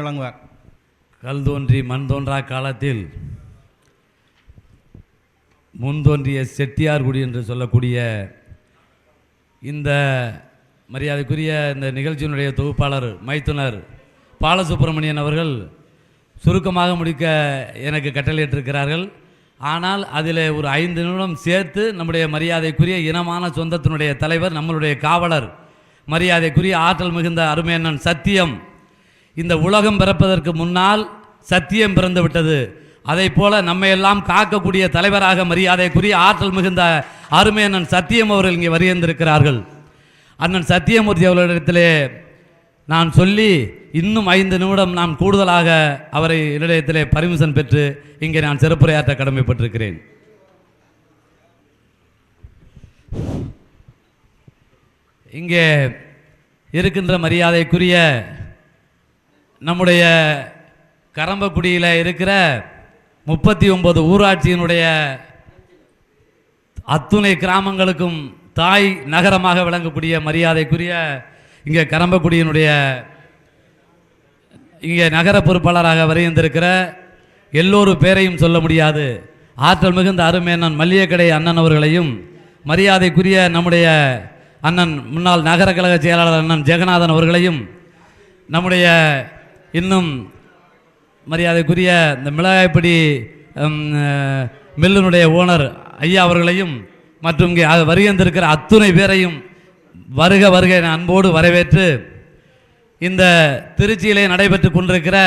விளங்குவார் கல் தோன்றி மண் தோன்றா காலத்தில் முன் தோன்றிய செட்டியார்குடி என்று சொல்லக்கூடிய இந்த மரியாதைக்குரிய இந்த நிகழ்ச்சியினுடைய தொகுப்பாளர் மைத்துனர் பாலசுப்ரமணியன் அவர்கள் சுருக்கமாக முடிக்க எனக்கு கட்டளையிட்டிருக்கிறார்கள். ஆனால் அதில் ஒரு ஐந்து நிமிடம் சேர்த்து நம்முடைய மரியாதைக்குரிய இனமான சொந்தத்தினுடைய தலைவர் நம்மளுடைய காவலர் மரியாதைக்குரிய ஆற்றல் மிகுந்த அருமையண்ணன் சத்தியம் இந்த உலகம் பிறப்பதற்கு முன்னால் சத்தியம் பிறந்து விட்டது அதை போல நம்மை எல்லாம் காக்கக்கூடிய தலைவராக மரியாதைக்குரிய ஆற்றல் மிகுந்த அருமை அண்ணன் சத்தியம் அவர்கள் இங்கே வருகின்றிருக்கிறார்கள் அண்ணன் சத்தியமூர்த்தி அவர்களிடத்திலே நான் சொல்லி இன்னும் ஐந்து நிமிடம் நான் கூடுதலாக அவரை என்னிடத்திலே பர்மிஷன் பெற்று இங்கே நான் சிறப்புரையாற்ற கடமைப்பட்டிருக்கிறேன். இங்கே இருக்கின்ற மரியாதைக்குரிய நம்முடைய கரம்பக்குடியில் இருக்கிற முப்பத்தி ஒன்பது ஊராட்சியினுடைய அத்துணை கிராமங்களுக்கும் தாய் நகரமாக விளங்கக்கூடிய மரியாதைக்குரிய இங்கே கரம்பக்குடியினுடைய இங்கே நகர பொறுப்பாளராக வருகின்றிருக்கிற எல்லோரு பேரையும் சொல்ல முடியாது. ஆற்றல் மிகுந்த அருமேனன் மல்லிகைக்கடை அண்ணன் அவர்களையும் மரியாதைக்குரிய நம்முடைய அண்ணன் முன்னாள் நகர கழக செயலாளர் அண்ணன் ஜெகநாதன் அவர்களையும் நம்முடைய இன்னும் மரியாதைக்குரிய இந்த மிளகாய்ப்படி மில்லுனுடைய மில்லினுடைய ஓனர் ஐயா அவர்களையும் மற்றும் இங்கே வருகின்றிருக்கிற அத்துணை பேரையும் வருக வருக என அன்போடு வரவேற்று இந்த திருச்சியிலே நடைபெற்று கொண்டிருக்கிற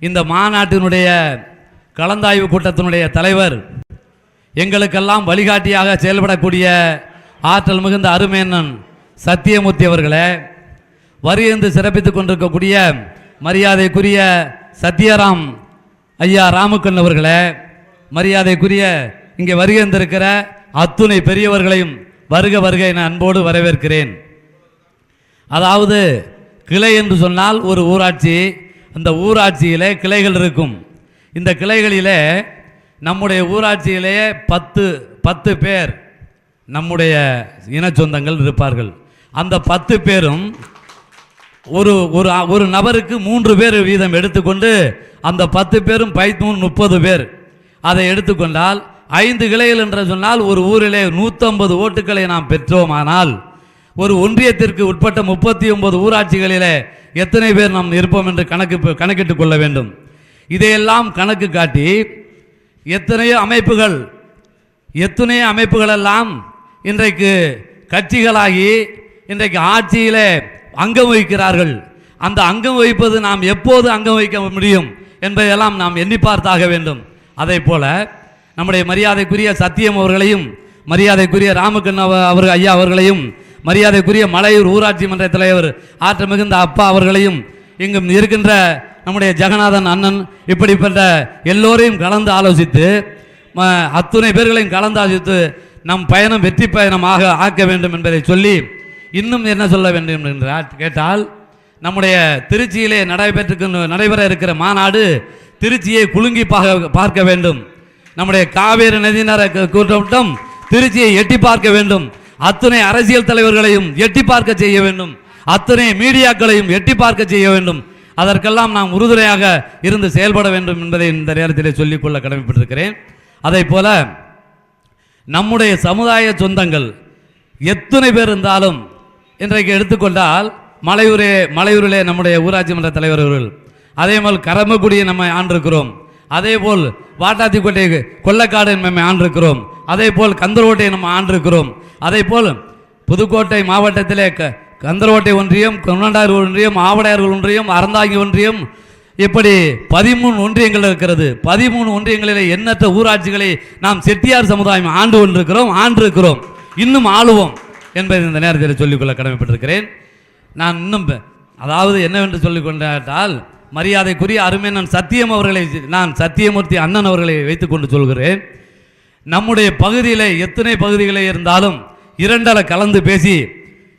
இந்த மாநாட்டினுடைய கலந்தாய்வு கூட்டத்தினுடைய தலைவர் எங்களுக்கெல்லாம் வழிகாட்டியாக செயல்படக்கூடிய ஆற்றல் மிகுந்த அருமேனன் சத்தியமூர்த்தி அவர்களே வருகின்ற சிறப்பித்துக் கொண்டிருக்கக்கூடிய மரியாதைக்குரிய சத்யராம் ஐயா ராமுக்கன் அவர்களே மரியாதைக்குரிய இங்கே வருகின்றிருக்கிற அத்துணை பெரியவர்களையும் வருக வருக என அன்போடு வரவேற்கிறேன். அதாவது கிளை என்று சொன்னால் ஒரு ஊராட்சி அந்த ஊராட்சியிலே கிளைகள் இருக்கும். இந்த கிளைகளிலே நம்முடைய ஊராட்சியிலேயே பத்து பத்து பேர் நம்முடைய இனச்சொந்தங்கள் இருப்பார்கள். அந்த பத்து பேரும் ஒரு ஒரு ஒரு நபருக்கு மூன்று பேர் வீதம் எடுத்துக்கொண்டு அந்த பத்து பேரும் பைத்தூன் முப்பது பேர். அதை எடுத்துக்கொண்டால் ஐந்து கிளைகள் என்று சொன்னால் ஒரு ஊரிலே நூற்றம்பது ஓட்டுகளை நாம் பெற்றோமானால் ஒரு ஒன்றியத்திற்கு உட்பட்ட முப்பத்தி ஒன்பது ஊராட்சிகளிலே எத்தனை பேர் நாம் இருப்போம் என்று கணக்கு கணக்கிட்டுக் கொள்ள வேண்டும். இதையெல்லாம் கணக்கு காட்டி எத்தனையோ அமைப்புகள் எத்தனையோ அமைப்புகளெல்லாம் இன்றைக்கு கட்சிகளாகி இன்றைக்கு ஆட்சியிலே அங்கம் வகிக்கிறார்கள். அந்த அங்கம் வகிப்பது நாம் எப்போது அங்கம் வகிக்க முடியும் என்பதையெல்லாம் நாம் எண்ணி பார்த்தாக வேண்டும். அதே போல நம்முடைய மரியாதைக்குரிய சத்தியம் அவர்களையும் மரியாதைக்குரிய ராமகண்ண அவர்கள் ஐயா அவர்களையும் மரியாதைக்குரிய மலையூர் ஊராட்சி மன்ற தலைவர் ஆற்ற மிகுந்த அப்பா அவர்களையும் இங்கும் இருக்கின்ற நம்முடைய ஜெகநாதன் அண்ணன் இப்படிப்பட்ட எல்லோரையும் கலந்து ஆலோசித்து ம- அத்துணை பேர்களையும் கலந்து ஆலோசித்து நம் பயணம் வெற்றி பயணமாக ஆக்க வேண்டும் என்பதை சொல்லி இன்னும் என்ன சொல்ல வேண்டும் என்றால் கேட்டால் நம்முடைய திருச்சியிலே நடைபெற்று நடைபெற இருக்கிற மாநாடு திருச்சியை குலுங்கி பார்க்க பார்க்க வேண்டும். நம்முடைய காவேரி நதிநர கூட்டம் திருச்சியை எட்டி பார்க்க வேண்டும். அத்தனை அரசியல் தலைவர்களையும் எட்டி பார்க்க செய்ய வேண்டும். அத்தனை மீடியாக்களையும் எட்டி பார்க்க செய்ய வேண்டும். அதற்கெல்லாம் நாம் உறுதுணையாக இருந்து செயல்பட வேண்டும் என்பதை இந்த நேரத்திலே சொல்லிக்கொள்ள கடமைப்பட்டிருக்கிறேன். அதை போல நம்முடைய சமுதாய சொந்தங்கள் எத்தனை பேர் இருந்தாலும் இன்றைக்கு எடுத்துக்கொண்டால் மலையூரே மலையூரிலே நம்முடைய ஊராட்சி மன்ற தலைவர் அவர்கள். அதே போல் கரமக்குடியை நம்ம ஆண்டிருக்கிறோம். அதே போல் வாட்டாத்திக்கோட்டை கொள்ளக்காடு நம்ம ஆண்டிருக்கிறோம். அதே போல் கந்தரோட்டை நம்ம ஆண்டிருக்கிறோம். அதே போல் புதுக்கோட்டை மாவட்டத்திலே க கந்தரோட்டை ஒன்றியம் கொண்டார் ஒன்றியம் ஆவடையார் ஒன்றியம் அறந்தாங்கி ஒன்றியம் இப்படி பதிமூணு ஒன்றியங்கள் இருக்கிறது. பதிமூணு ஒன்றியங்களில் எண்ணற்ற ஊராட்சிகளை நாம் செட்டியார் சமுதாயம் ஆண்டு கொண்டிருக்கிறோம் ஆண்டிருக்கிறோம். இன்னும் ஆளுவோம். என்பதை இந்த நேரத்தில் சொல்லிக்கொள்ள கடமைப்பட்டிருக்கிறேன். நான் இன்னும் அதாவது என்னவென்று சொல்லிக்கொண்டால் மரியாதைக்குரிய அருமை நான் சத்தியம் அவர்களை நான் சத்தியமூர்த்தி அண்ணன் அவர்களை வைத்துக்கொண்டு சொல்கிறேன். நம்முடைய பகுதியில் எத்தனை பகுதிகளே இருந்தாலும் இரண்டரை கலந்து பேசி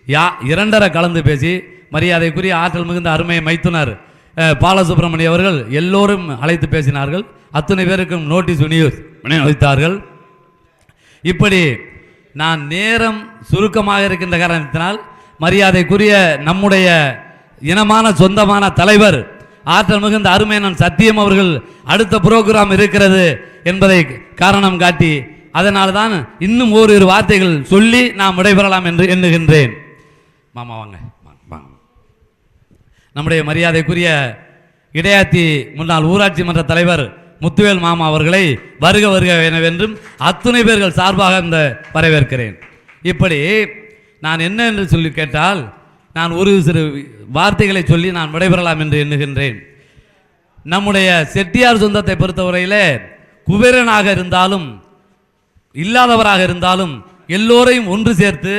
யா இரண்டரை கலந்து பேசி மரியாதைக்குரிய ஆற்றல் மிகுந்த அருமையை மைத்துனர் பாலசுப்ரமணிய அவர்கள் எல்லோரும் அழைத்து பேசினார்கள். அத்தனை பேருக்கும் நோட்டீஸ் விநியோக அளித்தார்கள் இப்படி நான் நேரம் சுருக்கமாக இருக்கின்ற காரணத்தினால் மரியாதைக்குரிய நம்முடைய இனமான சொந்தமான தலைவர் ஆற்றல் மிகுந்த அருமையனன் சத்தியம் அவர்கள் அடுத்த புரோகிராம் இருக்கிறது என்பதை காரணம் காட்டி அதனால் தான் இன்னும் ஓரிரு வார்த்தைகள் சொல்லி நாம் விடைபெறலாம் என்று எண்ணுகின்றேன். மாமா வாங்க வாங்க, வாங்க. நம்முடைய மரியாதைக்குரிய இடையாத்தி முன்னாள் ஊராட்சி மன்ற தலைவர் முத்துவேல் மாமா அவர்களை வருக வருக எனவென்றும் அத்துணை பேர்கள் சார்பாக இந்த வரவேற்கிறேன். இப்படி நான் என்ன என்று சொல்லி கேட்டால் நான் ஒரு சிறு வார்த்தைகளை சொல்லி நான் விடைபெறலாம் என்று எண்ணுகின்றேன். நம்முடைய செட்டியார் சொந்தத்தை பொறுத்தவரையிலே குபேரனாக இருந்தாலும் இல்லாதவராக இருந்தாலும் எல்லோரையும் ஒன்று சேர்த்து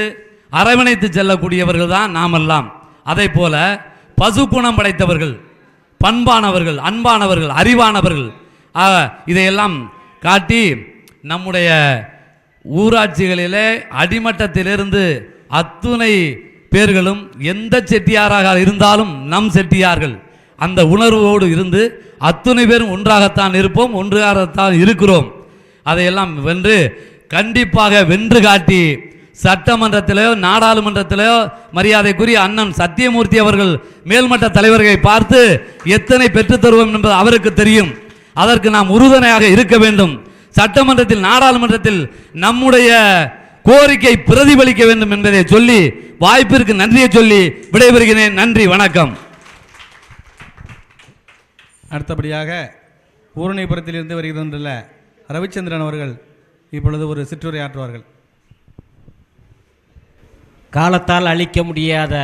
அரவணைத்து செல்லக்கூடியவர்கள் தான் நாமெல்லாம். அதே போல பசு குணம் படைத்தவர்கள் பண்பானவர்கள் அன்பானவர்கள் அறிவானவர்கள் இதையெல்லாம் காட்டி நம்முடைய ஊராட்சிகளிலே அடிமட்டத்திலிருந்து அத்துணை பேர்களும் எந்த செட்டியாராக இருந்தாலும் நம் செட்டியார்கள். அந்த உணர்வோடு இருந்து அத்துணை பேரும் ஒன்றாகத்தான் இருப்போம் ஒன்றாகத்தான் இருக்கிறோம். அதையெல்லாம் வென்று கண்டிப்பாக வென்று காட்டி சட்டமன்றத்திலேயோ நாடாளுமன்றத்திலேயோ மரியாதைக்குரிய அண்ணன் சத்தியமூர்த்தி அவர்கள் மேல்மட்ட தலைவர்களை பார்த்து எத்தனை பெற்றுத்தருவோம் என்பது அவருக்கு தெரியும். அதற்கு நாம் உறுதுணையாக இருக்க வேண்டும். சட்டமன்றத்தில் நாடாளுமன்றத்தில் நம்முடைய கோரிக்கை பிரதிபலிக்க வேண்டும் என்பதை சொல்லி வாய்ப்பிற்கு நன்றியை சொல்லி விடைபெறுகிறேன். நன்றி வணக்கம். அடுத்தபடியாக ஊரணிபுரத்திலிருந்து வருகின்ற ரவிச்சந்திரன் அவர்கள். இப்பொழுது ஒரு சிற்றுரை ஆற்றுவார்கள் காலத்தால் அழிக்க முடியாத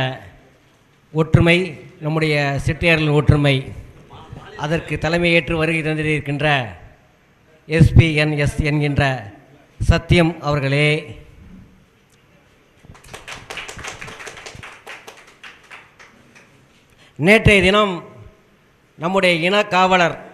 ஒற்றுமை நம்முடைய செட்டியார்களின் ஒற்றுமை. அதற்கு தலைமையேற்று வருகை தந்திருக்கின்ற எஸ்பிஎன்எஸ் என்கின்ற சத்தியம் அவர்களே. நேற்றைய தினம் நம்முடைய இன காவலர்